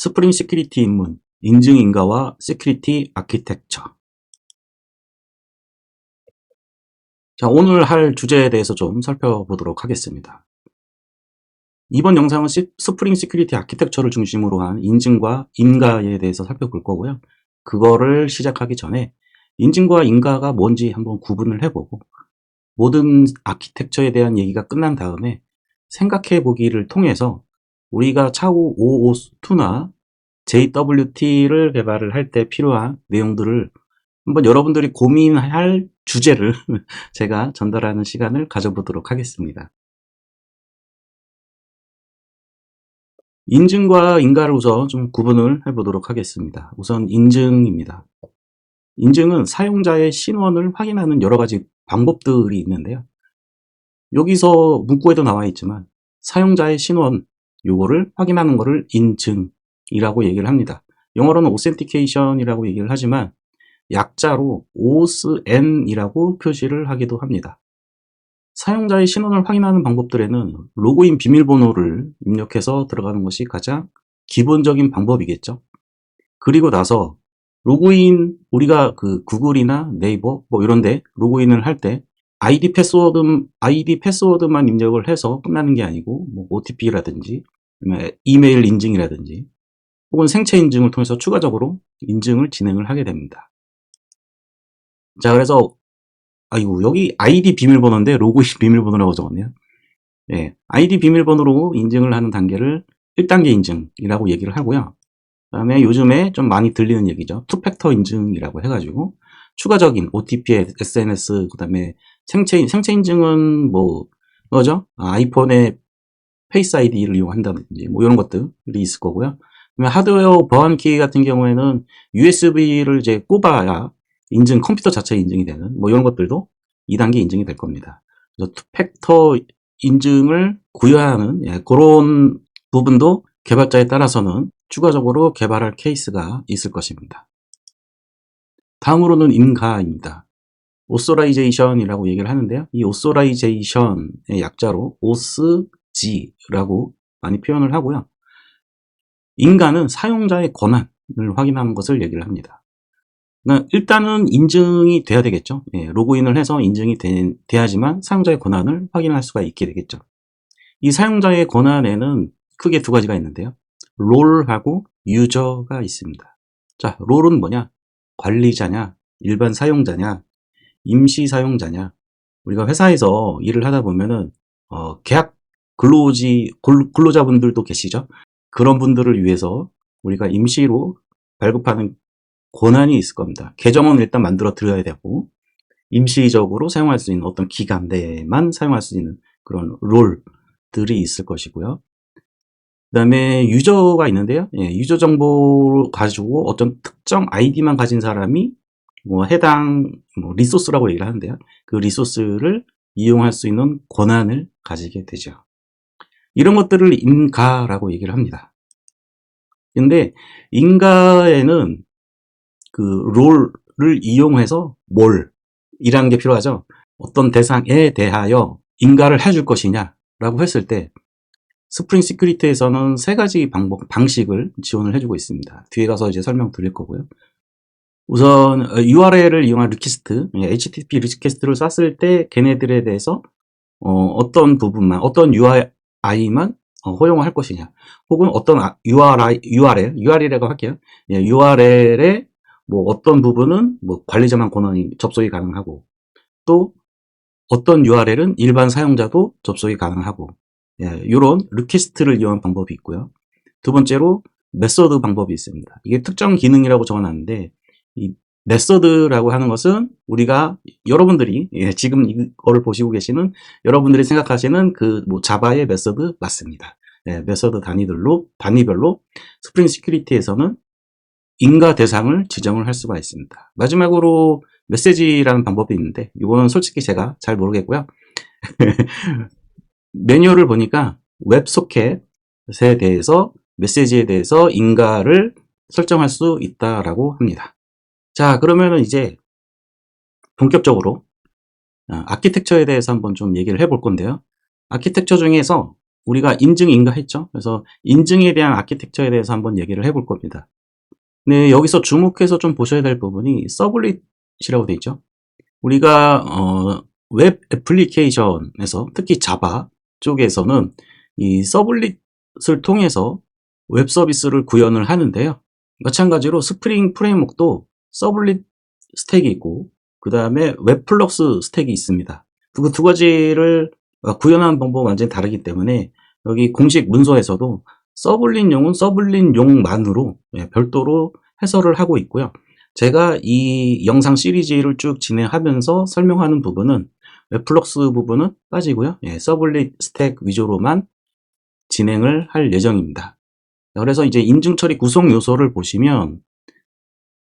스프링 시큐리티 입문, 인증 인가와 시큐리티 아키텍처. 자, 오늘 할 주제에 대해서 좀 살펴보도록 하겠습니다. 이번 영상은 시- 스프링 시큐리티 아키텍처를 중심으로 한 인증과 인가에 대해서 살펴볼 거고요. 그거를 시작하기 전에 인증과 인가가 뭔지 한번 구분을 해보고 모든 아키텍처에 대한 얘기가 끝난 다음에 생각해 보기를 통해서 우리가 차후 552나 JWT를 개발을 할 때 필요한 내용들을 한번 여러분들이 고민할 주제를 제가 전달하는 시간을 가져보도록 하겠습니다. 인증과 인가를 우선 좀 구분을 해보도록 하겠습니다. 우선 인증입니다. 인증은 사용자의 신원을 확인하는 여러 가지 방법들이 있는데요. 여기서 문구에도 나와 있지만 사용자의 신원 요거를 확인하는 것을 인증이라고 얘기를 합니다. 영어로는 authentication이라고 얘기를 하지만 약자로 OSN이라고 표시를 하기도 합니다. 사용자의 신원을 확인하는 방법들에는 로그인 비밀번호를 입력해서 들어가는 것이 가장 기본적인 방법이겠죠. 그리고 나서 로그인 우리가 그 구글이나 네이버 뭐 이런데 로그인을 할 때 아이디 패스워드 아이디 패스워드만 입력을 해서 끝나는 게 아니고 뭐 OTP라든지 이메일 인증이라든지 혹은 생체 인증을 통해서 추가적으로 인증을 진행을 하게 됩니다. 자 그래서 아이고 여기 아이디 비밀번호인데 로그인 비밀번호라고 적었네요. 예, 아이디 비밀번호로 인증을 하는 단계를 1단계 인증이라고 얘기를 하고요. 그 다음에 요즘에 좀 많이 들리는 얘기죠. 투팩터 인증이라고 해가지고 추가적인 OTP, SNS, 그 다음에 생체 생체 인증은 뭐 뭐죠? 아, 아이폰의 페이스 아이디를 이용한다든지 뭐 이런 것들이 있을 거고요. 하드웨어 보안키 같은 경우에는 USB를 이제 꼽아야 인증 컴퓨터 자체 인증이 되는 뭐 이런 것들도 2단계 인증이 될 겁니다. 그래서 투팩터 인증을 구현하는 예, 그런 부분도 개발자에 따라서는 추가적으로 개발할 케이스가 있을 것입니다. 다음으로는 인가입니다. 오소라이제이션이라고 얘기를 하는데요. 이 오소라이제이션의 약자로 OSG라고 많이 표현을 하고요. 인가는 사용자의 권한을 확인하는 것을 얘기를 합니다. 그러니까 일단은 인증이 돼야 되겠죠. 예, 로그인을 해서 인증이 돼, 돼야지만 사용자의 권한을 확인할 수가 있게 되겠죠. 이 사용자의 권한에는 크게 두 가지가 있는데요. 롤하고 유저가 있습니다. 자, 롤은 뭐냐? 관리자냐, 일반 사용자냐, 임시 사용자냐. 우리가 회사에서 일을 하다 보면은 어, 계약 근로지 근- 근로자분들도 계시죠. 그런 분들을 위해서 우리가 임시로 발급하는 권한이 있을 겁니다. 계정은 일단 만들어 드려야 되고 임시적으로 사용할 수 있는 어떤 기간 내에만 사용할 수 있는 그런 롤들이 있을 것이고요. 그 다음에 유저가 있는데요. 예, 유저 정보를 가지고 어떤 특정 아이디만 가진 사람이 뭐 해당 뭐 리소스라고 얘기를 하는데요. 그 리소스를 이용할 수 있는 권한을 가지게 되죠. 이런 것들을 인가라고 얘기를 합니다. 근데 인가에는 그 롤을 이용해서 뭘 이라는 게 필요하죠. 어떤 대상에 대하여 인가를 해줄 것이냐라고 했을 때 스프링 시큐리티에서는 세 가지 방법, 방식을 지원을 해주고 있습니다. 뒤에 가서 이제 설명 드릴 거고요. 우선 URL을 이용한 리퀘스트, 예, HTTP 리퀘스트를 쐈을 때 걔네들에 대해서 어, 떤 부분만, 어떤 URI만 허용을 할 것이냐, 혹은 어떤 아- URI, URL, URL이라고 할게요. 예, URL의 뭐 어떤 부분은 뭐 관리자만 권한이 접속이 가능하고 또 어떤 URL은 일반 사용자도 접속이 가능하고 예, 이런 리퀘스트를 이용한 방법이 있고요. 두 번째로 메서드 방법이 있습니다. 이게 특정 기능이라고 적어놨는데 이 메서드라고 하는 것은 우리가 여러분들이 예, 지금 이거를 보시고 계시는 여러분들이 생각하시는 그 뭐 자바의 메서드 맞습니다. 예, 메서드 단위들로 단위별로 스프링 시큐리티에서는 인가 대상을 지정을 할 수가 있습니다. 마지막으로 메시지라는 방법이 있는데 이거는 솔직히 제가 잘 모르겠고요. 매뉴얼을 보니까 웹소켓에 대해서 메시지에 대해서 인가를 설정할 수 있다라고 합니다. 자, 그러면은 이제 본격적으로 아, 아키텍처에 대해서 한번 좀 얘기를 해볼 건데요. 아키텍처 중에서 우리가 인증 인가 했죠. 그래서 인증에 대한 아키텍처에 대해서 한번 얘기를 해볼 겁니다. 네, 여기서 주목해서 좀 보셔야 될 부분이 서블릿이라고 돼 있죠. 우리가 어, 웹 애플리케이션에서 특히 자바 쪽에서는 이 서블릿을 통해서 웹 서비스를 구현을 하는데요. 마찬가지로 스프링 프레임워크도 서블릿 스택이 있고 그 다음에 웹플럭스 스택이 있습니다. 그 두 가지를 구현하는 방법은 완전히 다르기 때문에 여기 공식 문서에서도 서블린용은 서블린용만으로 예, 별도로 해설을 하고 있고요. 제가 이 영상 시리즈를 쭉 진행하면서 설명하는 부분은 웹플럭스 부분은 빠지고요. 예, 서블릿 스택 위주로만 진행을 할 예정입니다. 그래서 이제 인증 처리 구성 요소를 보시면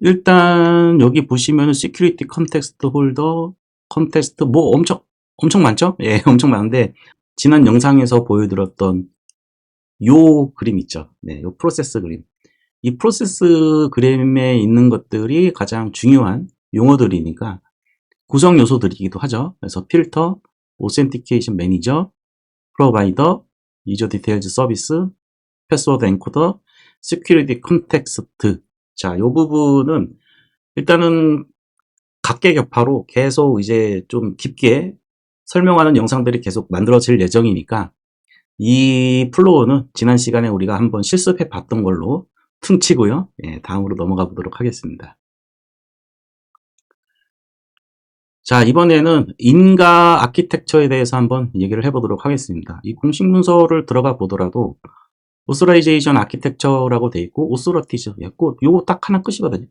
일단 여기 보시면은 시큐리티 컨텍스트 홀더, 컨텍스트 뭐 엄청 엄청 많죠? 예, 엄청 많은데 지난 영상에서 보여드렸던 요 그림 있죠? 네, 요 프로세스 그림. 이 프로세스 그림에 있는 것들이 가장 중요한 용어들이니까 구성 요소들이기도 하죠. 그래서 필터, 오센티케이션 매니저, 프로바이더, 유저 디테일즈 서비스, 패스워드 엔코더, 시큐리티 컨텍스트. 자, 요 부분은 일단은 각계격파로 계속 이제 좀 깊게 설명하는 영상들이 계속 만들어질 예정이니까 이 플로우는 지난 시간에 우리가 한번 실습해 봤던 걸로 퉁치고요. 예, 다음으로 넘어가 보도록 하겠습니다. 자, 이번에는 인가 아키텍처에 대해서 한번 얘기를 해보도록 하겠습니다. 이 공식 문서를 들어가 보더라도 오스라이제이션 아키텍처라고 돼 있고 오스러티즈 고 요거 딱 하나 끝이거든요.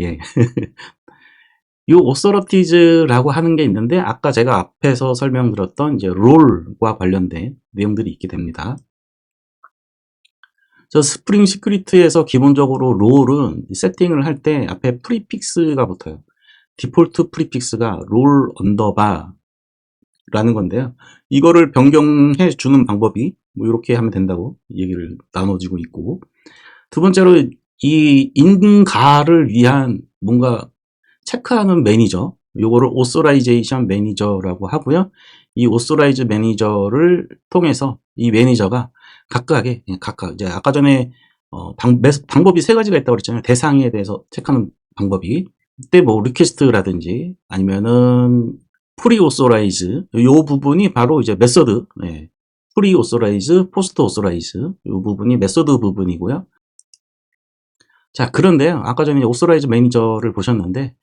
예. 요 오서러티즈라고 하는 게 있는데 아까 제가 앞에서 설명드렸던 이제 롤과 관련된 내용들이 있게 됩니다. 저 스프링 시큐리티에서 기본적으로 롤은 세팅을 할 때 앞에 프리픽스가 붙어요. 디폴트 프리픽스가 롤 언더바 라는 건데요. 이거를 변경해 주는 방법이 뭐 이렇게 하면 된다고 얘기를 나눠지고 있고 두 번째로 이 인가를 위한 뭔가 체크하는 매니저 요거를 오소라이제이션 매니저라고 하고요. 이 오소라이즈 매니저를 통해서 이 매니저가 각각의 예, 각각 이제 아까 전에 어, 방, 방법이 세 가지가 있다고 그랬잖아요. 대상에 대해서 체크하는 방법이 그때 뭐 리퀘스트라든지 아니면은 프리 오소라이즈 요 부분이 바로 이제 메서드 예. 프리 오소라이즈, 포스트 오소라이즈 요 부분이 메서드 부분이고요. 자 그런데요. 아까 전에 오소라이즈 매니저를 보셨는데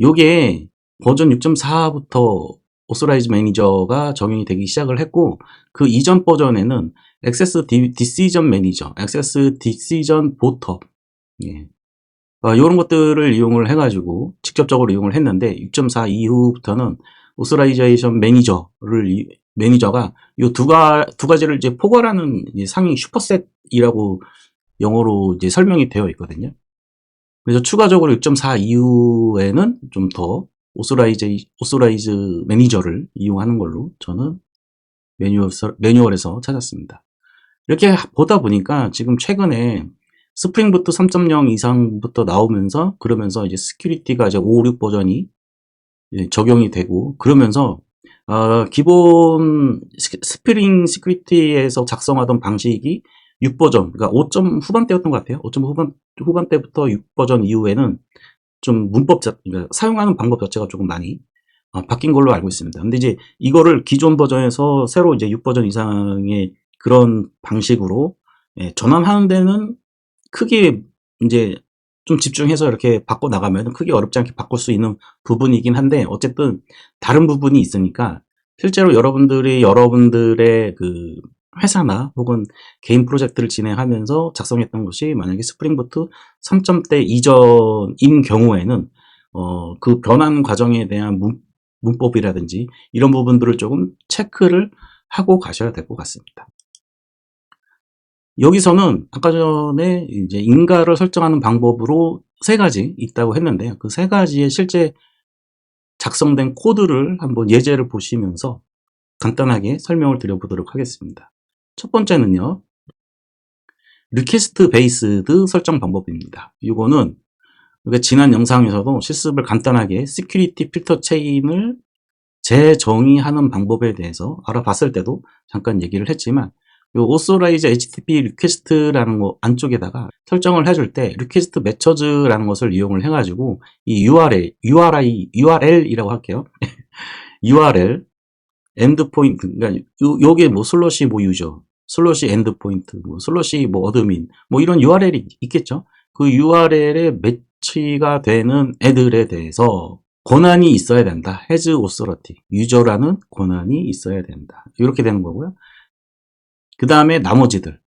요게 버전 6.4부터 오소라이즈 매니저가 적용이 되기 시작을 했고 그 이전 버전에는 액세스 디시전 매니저, 액세스 디시전 보터 예. 어, 이런 것들을 이용을 해가지고 직접적으로 이용을 했는데 6.4 이후부터는 오스라이제이션 매니저를 이, 매니저가 이두 두 가지를 이제 포괄하는 이제 상위 슈퍼셋이라고 영어로 이제 설명이 되어 있거든요. 그래서 추가적으로 6.4 이후에는 좀 더 오스라이즈 오스라이즈 매니저를 이용하는 걸로 저는 매뉴얼, 매뉴얼에서 찾았습니다. 이렇게 보다 보니까 지금 최근에 스프링부트 3.0 이상부터 나오면서 그러면서 이제 스큐리티가 이제 5, 6 버전이 적용이 되고 그러면서 어, 기본 스프링 스큐리티에서 작성하던 방식이 6버전, 그러니까 5점 후반대였던 것 같아요. 5점 후반, 후반대부터 6버전 이후에는 좀 문법, 자, 그러니까 사용하는 방법 자체가 조금 많이 어, 바뀐 걸로 알고 있습니다. 근데 이제 이거를 기존 버전에서 새로 이제 6버전 이상의 그런 방식으로 예, 전환하는 데는 크게 이제 좀 집중해서 이렇게 바꿔 나가면 크게 어렵지 않게 바꿀 수 있는 부분이긴 한데 어쨌든 다른 부분이 있으니까 실제로 여러분들이 여러분들의 그 회사나 혹은 개인 프로젝트를 진행하면서 작성했던 것이 만약에 스프링부트 3점대 이전인 경우에는 어, 그 변환 과정에 대한 문, 문법이라든지 이런 부분들을 조금 체크를 하고 가셔야 될 것 같습니다. 여기서는 아까 전에 이제 인가를 설정하는 방법으로 세 가지 있다고 했는데요. 그 세 가지의 실제 작성된 코드를 한번 예제를 보시면서 간단하게 설명을 드려보도록 하겠습니다. 첫 번째는요. 리퀘스트 베이스드 설정 방법입니다. 이거는 우리가 지난 영상에서도 실습을 간단하게 시큐리티 필터 체인을 재정의하는 방법에 대해서 알아봤을 때도 잠깐 얘기를 했지만 요 authorize HTTP request라는 거 안쪽에다가 설정을 해줄 때 request methods라는 것을 이용을 해가지고 이 URL, URI, URL이라고 할게요. URL, endpoint, 그러니까 요, 요게 뭐 슬롯이 뭐 유저, 슬롯이 endpoint, 뭐 슬롯이 뭐 어드민, 뭐 이런 URL이 있겠죠. 그 URL에 매치가 되는 애들에 대해서 권한이 있어야 된다. has authority. 유저라는 권한이 있어야 된다. 이렇게 되는 거고요. 그 다음에 나머지들.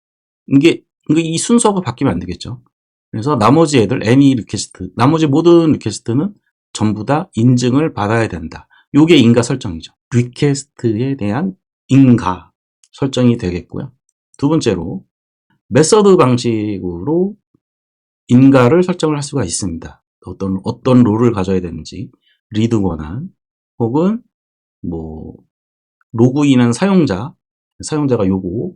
이게, 이 순서가 바뀌면 안 되겠죠. 그래서 나머지 애들, any request, 나머지 모든 리퀘스트는 전부 다 인증을 받아야 된다. 요게 인가 설정이죠. 리퀘스트에 대한 인가 설정이 되겠고요. 두 번째로, 메서드 방식으로 인가를 설정을 할 수가 있습니다. 어떤, 어떤 롤을 가져야 되는지, 리드 권한, 혹은 뭐, 로그인한 사용자, 사용자가 요거,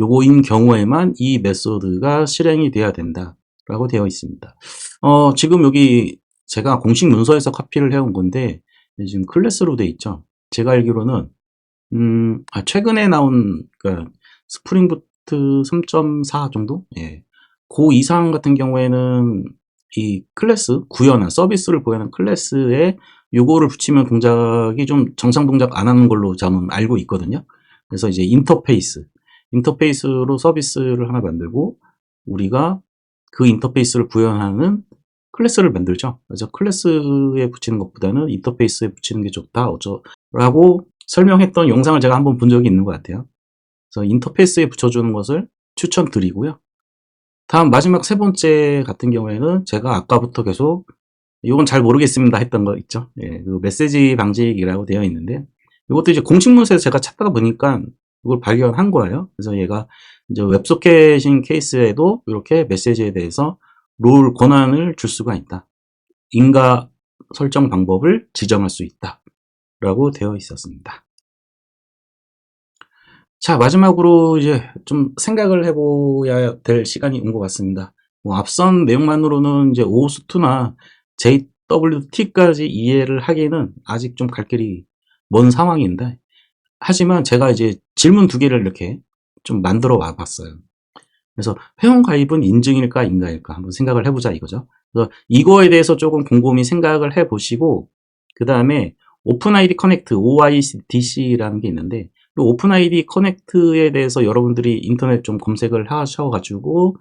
요거인 경우에만 이 메소드가 실행이 돼야 된다 라고 되어 있습니다. 어, 지금 여기 제가 공식 문서에서 카피를 해온 건데 지금 클래스로 돼 있죠. 제가 알기로는 음, 아, 최근에 나온 그러니까 스프링부트 3.4 정도? 예. 그 이상 같은 경우에는 이 클래스 구현한 서비스를 구현한 클래스에 요거를 붙이면 동작이 좀 정상 동작 안 하는 걸로 저는 알고 있거든요. 그래서 이제 인터페이스 인터페이스로 서비스를 하나 만들고 우리가 그 인터페이스를 구현하는 클래스를 만들죠. 그래서 클래스에 붙이는 것보다는 인터페이스에 붙이는 게 좋다 어쩌라고 설명했던 영상을 제가 한번 본 적이 있는 것 같아요. 그래서 인터페이스에 붙여주는 것을 추천드리고요. 다음 마지막 세 번째 같은 경우에는 제가 아까부터 계속 이건 잘 모르겠습니다 했던 거 있죠. 예, 그 메시지 방식이라고 되어 있는데 이것도 이제 공식 문서에서 제가 찾다가 보니까 이걸 발견한 거예요. 그래서 얘가 이제 웹소켓인 케이스에도 이렇게 메시지에 대해서 롤 권한을 줄 수가 있다. 인가 설정 방법을 지정할 수 있다. 라고 되어 있었습니다. 자, 마지막으로 이제 좀 생각을 해봐야 될 시간이 온 것 같습니다. 뭐 앞선 내용만으로는 이제 오스2나 JWT까지 이해를 하기에는 아직 좀 갈 길이 먼 상황인데, 하지만 제가 이제 질문 두 개를 이렇게 좀 만들어 와 봤어요. 그래서 회원 가입은 인증일까 인가일까 한번 생각을 해보자 이거죠. 그래서 이거에 대해서 조금 곰곰이 생각을 해보시고 그 다음에 오픈 아이디 커넥트 OIDC라는 게 있는데 오픈 아이디 커넥트에 대해서 여러분들이 인터넷 좀 검색을 하셔가지고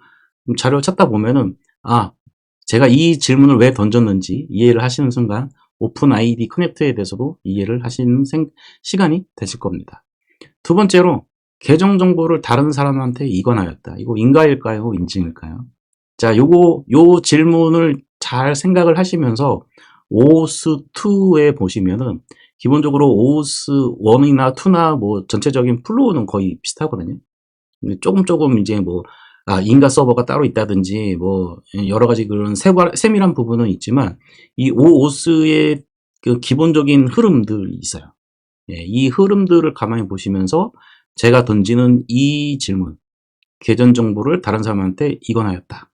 자료 찾다 보면은 아 제가 이 질문을 왜 던졌는지 이해를 하시는 순간 오픈 아이디 커넥트에 대해서도 이해를 하시는 생, 시간이 되실 겁니다. 두 번째로 계정 정보를 다른 사람한테 이관하였다. 이거 인가일까요? 인증일까요? 자, 요거 요 질문을 잘 생각을 하시면서 오스2에 보시면은 기본적으로 오스1이나 2나 뭐 전체적인 플로우는 거의 비슷하거든요. 조금 조금 이제 뭐 아, 인가 서버가 따로 있다든지 뭐 여러 가지 그런 세밀, 세밀한 부분은 있지만 이 오오스의 그 기본적인 흐름들이 있어요. 예, 이 흐름들을 가만히 보시면서 제가 던지는 이 질문, 계전 정보를 다른 사람한테 이관하였다.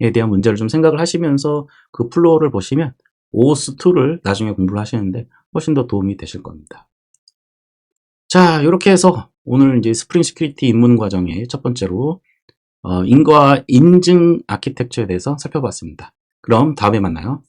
에 대한 문제를 좀 생각을 하시면서 그 플로어를 보시면 OS2를 나중에 공부를 하시는데 훨씬 더 도움이 되실 겁니다. 자, 이렇게 해서 오늘 이제 스프링 시큐리티 입문 과정의 첫 번째로 어, 인과 인증 아키텍처에 대해서 살펴봤습니다. 그럼 다음에 만나요.